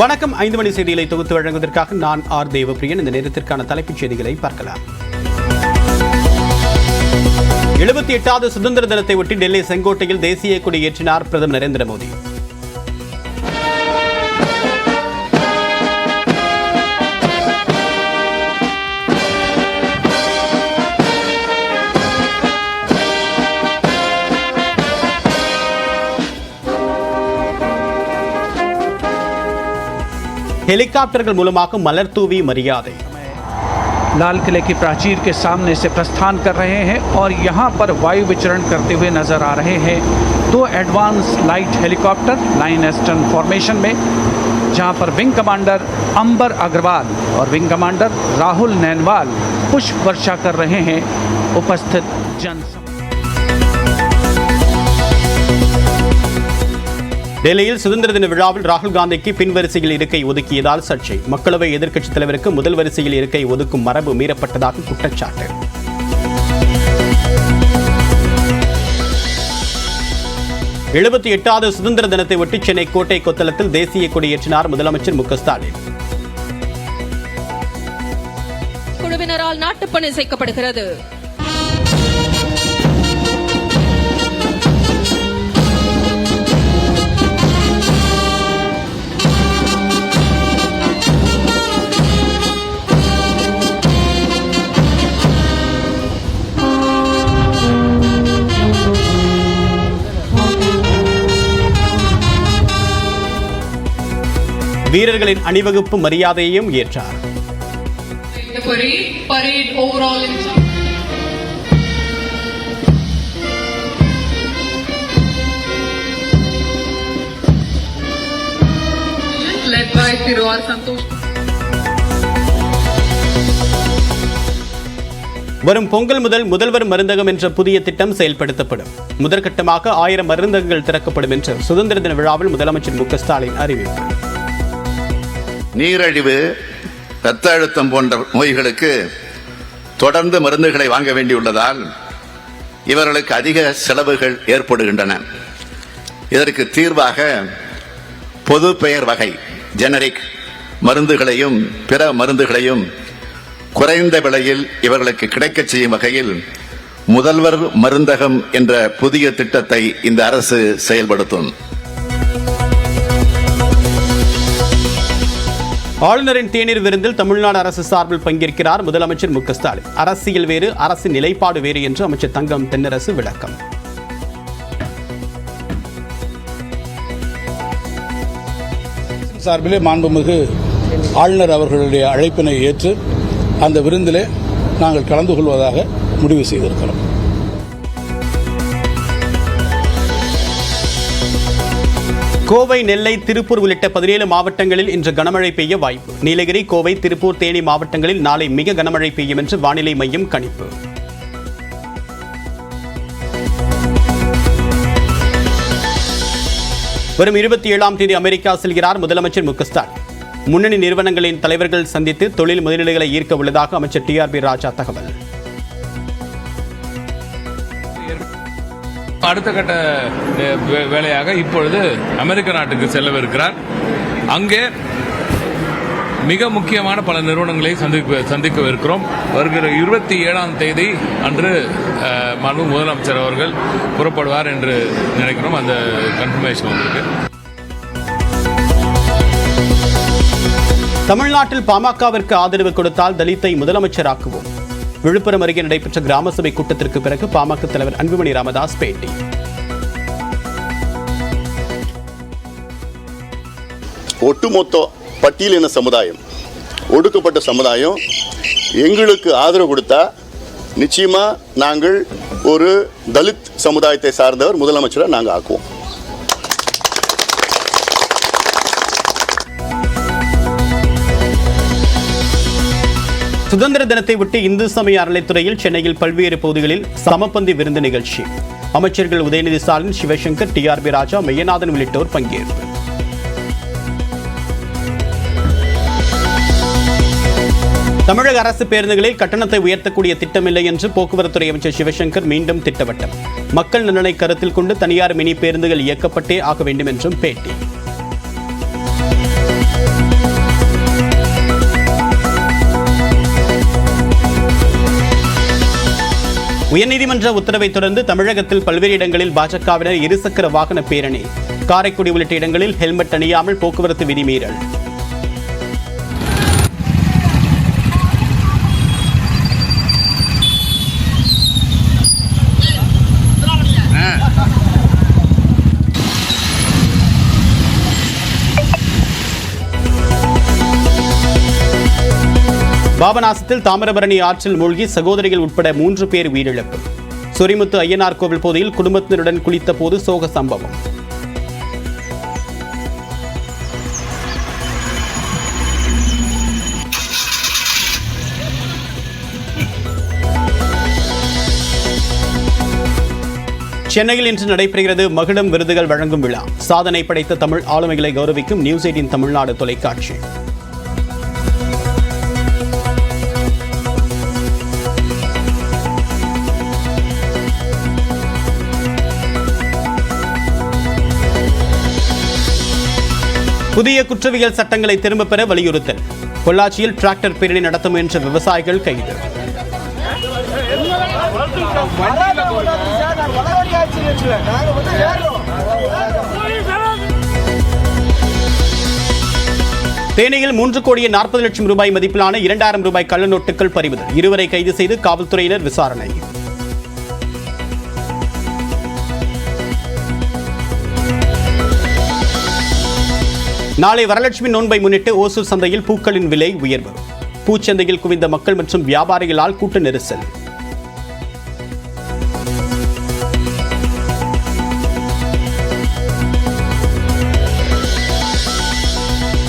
வணக்கம். ஐந்து மணி செய்திகளை தொகுத்து வழங்குவதற்காக நான் ஆர் தேவப்பிரியன் இந்த நேரத்திற்கான தலைப்புச் செய்திகளை பார்க்கலாம். எழுபத்தி எட்டாவது சுதந்திர தினத்தை ஒட்டி டெல்லி செங்கோட்டையில் தேசிய கொடி ஏற்றினார் பிரதமர் நரேந்திர மோடி. ஹெலிகாப்டர்கள் மூலமாக மலர் தூவி மரியாதை लाल किले की प्राचीर के सामने से प्रस्थान कर रहे हैं और यहाँ पर वायु विचरण करते हुए नजर आ रहे हैं दो advance light helicopter line astern formation में जहाँ पर विंग कमांडर अंबर अग्रवाल और विंग कमांडर राहुल नैनवाल पुष्प वर्षा कर रहे हैं उपस्थित जन டெல்லியில் சுதந்திர தின விழாவில் ராகுல் காந்திக்கு பின்வரிசையில் இருக்கை ஒதுக்கியதால் சர்ச்சை. மக்களவை எதிர்க்கட்சித் தலைவருக்கு முதல் வரிசையில் இருக்கை ஒதுக்கும் மரபு மீறப்பட்டதாக குற்றச்சாட்டு. எழுபத்தி எட்டாவது சுதந்திர தினத்தை ஒட்டி சென்னை கோட்டை கொத்தளத்தில் தேசிய கொடியேற்றினார் முதலமைச்சர் மு க ஸ்டாலின். குழுவினரால் நாட்டுப்பணி சேர்க்கப்படுகிறது வீரர்களின் அணிவகுப்பு மரியாதையையும் ஏற்றார். Led by Santosh. வரும் பொங்கல் முதல் முதல்வர் மருந்தகம் என்ற புதிய திட்டம் செயல்படுத்தப்படும் முதற்கட்டமாக ஆயிரம் மருந்தகங்கள் திறக்கப்படும் என்று சுதந்திர தின விழாவில் முதலமைச்சர் மு க ஸ்டாலின் அறிவிப்பு நீரழிவு இரத்த அழுத்தம் போன்ற நோய்களுக்கு தொடர்ந்து மருந்துகளை வாங்க வேண்டியுள்ளதால் இவர்களுக்கு அதிக செலவுகள் ஏற்படுகின்றன. இதற்கு தீர்வாக பொது பெயர் வகை ஜெனரிக் மருந்துகளையும் பிற மருந்துகளையும் குறைந்த விலையில் இவர்களுக்கு கிடைக்கச் செய்யும் வகையில் முதல்வர் மருந்தகம் என்ற புதிய திட்டத்தை இந்த அரசு செயல்படுத்தும். ஆளுநரின் தேநீர் விருந்தில் தமிழ்நாடு அரசு சார்பில் பங்கேற்கிறார் முதலமைச்சர் மு ஸ்டாலின். அரசியல் வேறு அரசின் நிலைப்பாடு வேறு என்று அமைச்சர் தங்கம் தென்னரசு விளக்கம். சார்பிலே மாண்புமிகு ஆளுநர் அவர்களுடைய அழைப்பினை ஏற்று அந்த விருந்திலே நாங்கள் கலந்து கொள்வதாக முடிவு செய்திருக்கிறோம். கோவை நெல்லை திருப்பூர் உள்ளிட்ட பதினேழு மாவட்டங்களில் இன்று கனமழை பெய்ய வாய்ப்பு. நீலகிரி கோவை திருப்பூர் தேனி மாவட்டங்களில் நாளை மிக கனமழை பெய்யும் என்று வானிலை மையம் கணிப்பு. வரும் இருபத்தி ஏழாம் தேதி அமெரிக்கா செல்கிறார் முதலமைச்சர் மு முன்னணி நிறுவனங்களின் தலைவர்கள் சந்தித்து தொழில் முதலீடுகளை ஈர்க்க உள்ளதாக அமைச்சர் டி ஆர் பி ராஜா தகவல். அடுத்த கட்ட வே- வேலையாக இப்பொழுது அமெரிக்க நாட்டுக்கு செல்லவிருக்கிறார். அங்கே மிக முக்கியமான பல நிறுவனங்களை சந்திக்க சந்திக்கவிருக்கிறோம். வருகிற இருபத்தி ஏழாம் தேதி அன்று மனு முதலமைச்சர் அவர்கள் புறப்படுவார் என்று நினைக்கிறோம். அந்த கன்ஃபர்மேஷன் உங்களுக்கு தமிழ்நாட்டில் பாமகவிற்கு ஆதரவு கொடுத்தால் தலித்தை முதலமைச்சராக்குவோம். விழுப்புரம் அருகே நடைபெற்ற கிராம சபை கூட்டத்திற்கு பிறகு பாமக தலைவர் அன்புமணி ராமதாஸ் பேட்டி. ஒட்டுமொத்த பட்டியலின சமுதாயம் ஒடுக்கப்பட்ட சமுதாயம் எங்களுக்கு ஆதரவு கொடுத்தா நிச்சயமா நாங்கள் ஒரு தலித் சமுதாயத்தை சார்ந்தவர் முதலமைச்சரை நாங்கள் ஆக்குவோம். சுதந்திர தினத்தை ஒட்டி இந்து சமய அறநிலைத்துறையில் சென்னையில் பல்வேறு பகுதிகளில் சமப்பந்தி விருந்து நிகழ்ச்சி. அமைச்சர்கள் Udhayanidhi Stalin Sivasankar T R B Raja Meyyanathan உள்ளிட்டோர் பங்கேற்பு. தமிழக அரசு பேருந்துகளில் கட்டணத்தை உயர்த்தக்கூடிய திட்டமில்லை என்று போக்குவரத்துறை அமைச்சர் சிவசங்கர் மீண்டும் திட்டவட்டம். மக்கள் நலனை கருத்தில் கொண்டு தனியார் மினி பேருந்துகள் இயக்கப்பட்டே ஆக வேண்டும் என்றும் பேட்டி. உயர்நீதிமன்ற உத்தரவை தொடர்ந்து தமிழகத்தில் பல்வேறு இடங்களில் பாஜகவினர் இருசக்கர வாகன பேரணி. காரைக்குடி உள்ளிட்ட இடங்களில் ஹெல்மெட் அணியாமல் போக்குவரத்து விதிமீறல். பாபநாசத்தில் தாமிரபரணி ஆற்றில் மூழ்கி சகோதரிகள் உட்பட மூன்று பேர் உயிரிழப்பு. சொரிமுத்து ஐயனார் கோவில் பகுதியில் குடும்பத்தினருடன் குளித்த போது சோக சம்பவம். சென்னையில் இன்று நடைபெறுகிறது மகிழம் விருதுகள் வழங்கும் விழா. சாதனை படைத்த தமிழ் ஆளுமைகளை கௌரவிக்கும் நியூஸ் எயிட்டின் தமிழ்நாடு தொலைக்காட்சி. புதிய குற்றவியல் சட்டங்களை திரும்பப் பெற வலியுறுத்தல். பொள்ளாச்சியில் டிராக்டர் பேரணி நடத்த முயன்ற விவசாயிகள் கைது. தேனியில் மூன்று கோடியே நாற்பது லட்சம் ரூபாய் மதிப்பிலான இரண்டாயிரம் ரூபாய் கள்ள நோட்டுகள் பறிமுதல். இருவரை கைது செய்து காவல்துறையினர் விசாரணை. நாளை வரலட்சுமி நோன்பை முன்னிட்டு ஓசூர் சந்தையில் பூக்களின் விலை உயர்வு. பூச்சந்தையில் குவிந்த மக்கள் மற்றும் வியாபாரிகளால் கூட்ட நெரிசல்.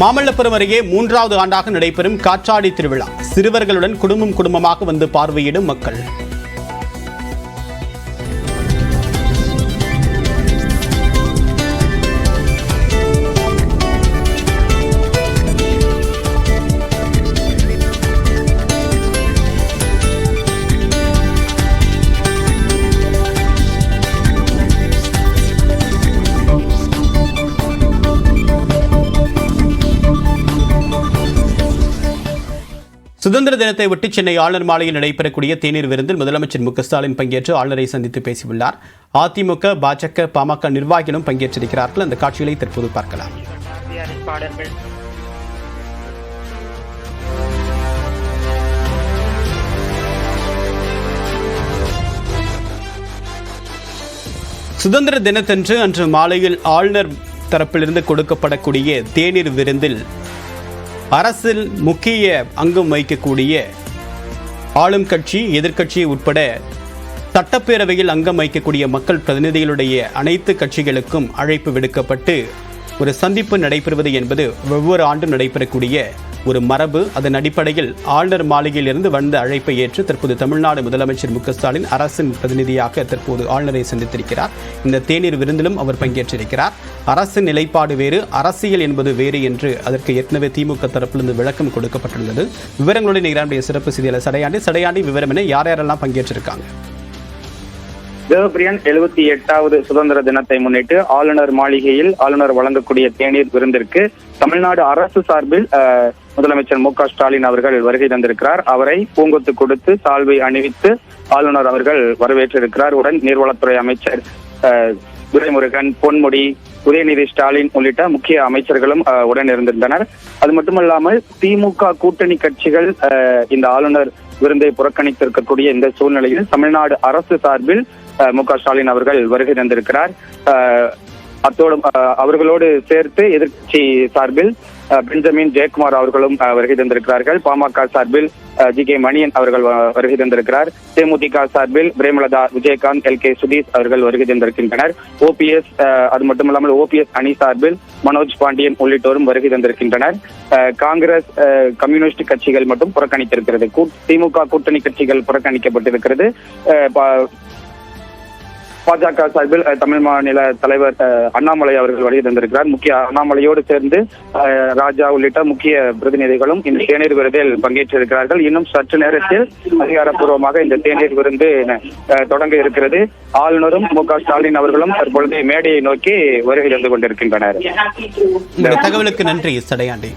மாமல்லபுரம் அருகே மூன்றாவது ஆண்டாக நடைபெறும் காற்றாடி திருவிழா. சிறுவர்களுடன் குடும்பம் குடும்பமாக வந்து பார்வையிடும் மக்கள். சுதந்திர தினத்தை ஒட்டி சென்னை ஆளுநர் மாலையில் நடைபெறக்கூடிய தேநீர் விருந்தில் முதலமைச்சர் மு ஸ்டாலின் பங்கேற்று ஆளுநரை சந்தித்து பேசியுள்ளார். அதிமுக பாஜக பாமக நிர்வாகிகளும் பங்கேற்றிருக்கிறார்கள். அந்த காட்சிகளை தற்போது பார்க்கலாம். சுதந்திர தினத்தன்று அன்று மாலையில் ஆளுநர் தரப்பிலிருந்து கொடுக்கப்படக்கூடிய தேநீர் விருந்தில் அரசில் முக்கிய அங்கம் வகிக்கக்கூடிய ஆளும் கட்சி எதிர்கட்சி உட்பட சட்டப்பேரவையில் அங்கம் வகிக்கக்கூடிய மக்கள் பிரதிநிதிகளுடைய அனைத்து கட்சிகளுக்கும் அழைப்பு விடுக்கப்பட்டு ஒரு சந்திப்பு நடைபெறுவது என்பது ஒவ்வொரு ஆண்டும் நடைபெறக்கூடிய ஒரு மரபு அதன் அடிப்படையில் ஆளுநர் மாளிகையிலிருந்து வந்த அழைப்பை ஏற்று தற்போது தமிழ்நாடு முதலமைச்சர் மு ஸ்டாலின் அரசின் பிரதிநிதியாக தற்போது ஆளுநரை சந்தித்திருக்கிறார். இந்த தேநீர் விருந்திலும் அவர் பங்கேற்றிருக்கிறார். அரசின் நிலைப்பாடு வேறு அரசியல் என்பது வேறு என்று அதற்கு ஏற்கனவே திமுக தரப்பிலிருந்து விளக்கம் கொடுக்கப்பட்டுள்ளது. விவரங்களுடன் நிகழ்ச்சிய சிறப்பு செய்தியாளர் சடையாண்டி. சடையாண்டி விவரம் என யார் யாரெல்லாம் பங்கேற்றிருக்காங்க? தேவபிரியன் எழுபத்தி எட்டாவது சுதந்திர தினத்தை முன்னிட்டு ஆளுநர் மாளிகையில் ஆளுநர் வழங்கக்கூடிய தேநீர் விருந்திற்கு தமிழ்நாடு அரசு சார்பில் அஹ், முதலமைச்சர் மு ஸ்டாலின் அவர்கள் வருகை தந்திருக்கிறார். அவரை பூங்கொத்து கொடுத்து சால்வை அணிவித்து ஆளுநர் அவர்கள் வரவேற்றிருக்கிறார். உடன் நீர்வளத்துறை அமைச்சர் துரைமுருகன் பொன்முடி உதயநிதி ஸ்டாலின் உள்ளிட்ட முக்கிய அமைச்சர்களும் உடன் இருந்திருந்தனர். அது மட்டுமல்லாமல் திமுக கூட்டணி கட்சிகள் அஹ், இந்த ஆளுநர் விருந்தை புறக்கணித்திருக்கக்கூடிய இந்த சூழ்நிலையில் தமிழ்நாடு அரசு சார்பில் அஹ், மு ஸ்டாலின் அவர்கள் வருகை தந்திருக்கிறார். அத்தோடு அஹ், அவர்களோடு சேர்த்து எதிர்கட்சி சார்பில் பெஞ்சமின் ஜெயக்குமார் அவர்களும் வருகை தந்திருக்கிறார்கள். பாமக சார்பில் ஜி கே மணியன் அவர்கள் வருகை தந்திருக்கிறார். தேமுதிக சார்பில் பிரேமலதா விஜயகாந்த் எல் கே சுதீஷ் அவர்கள் வருகை தந்திருக்கின்றனர். ஓபிஎஸ் அது மட்டுமல்லாமல் ஓபிஎஸ் அணி சார்பில் மனோஜ் பாண்டியன் உள்ளிட்டோரும் வருகை தந்திருக்கின்றனர். காங்கிரஸ் கம்யூனிஸ்ட் கட்சிகள் மட்டும் புறக்கணித்திருக்கிறது. திமுக கூட்டணி கட்சிகள் புறக்கணிக்கப்பட்டிருக்கிறது. பாஜக சார்பில் தமிழ் மாநில தலைவர் அண்ணாமலை அவர்கள் வருகை தந்திருக்கிறார். முக்கிய அண்ணாமலையோடு சேர்ந்து ராஜா உள்ளிட்ட முக்கிய பிரதிநிதிகளும் இந்த தேநீர் விருதில் பங்கேற்றிருக்கிறார்கள். இன்னும் சற்று நேரத்தில் அதிகாரப்பூர்வமாக இந்த தேநீர் விருந்து தொடங்க இருக்கிறது. ஆளுநரும் மு க ஸ்டாலின் அவர்களும் தற்பொழுது மேடையை நோக்கி வருகை தந்து கொண்டிருக்கின்றனர். இந்த தகவலுக்கு நன்றி சடையாண்டி.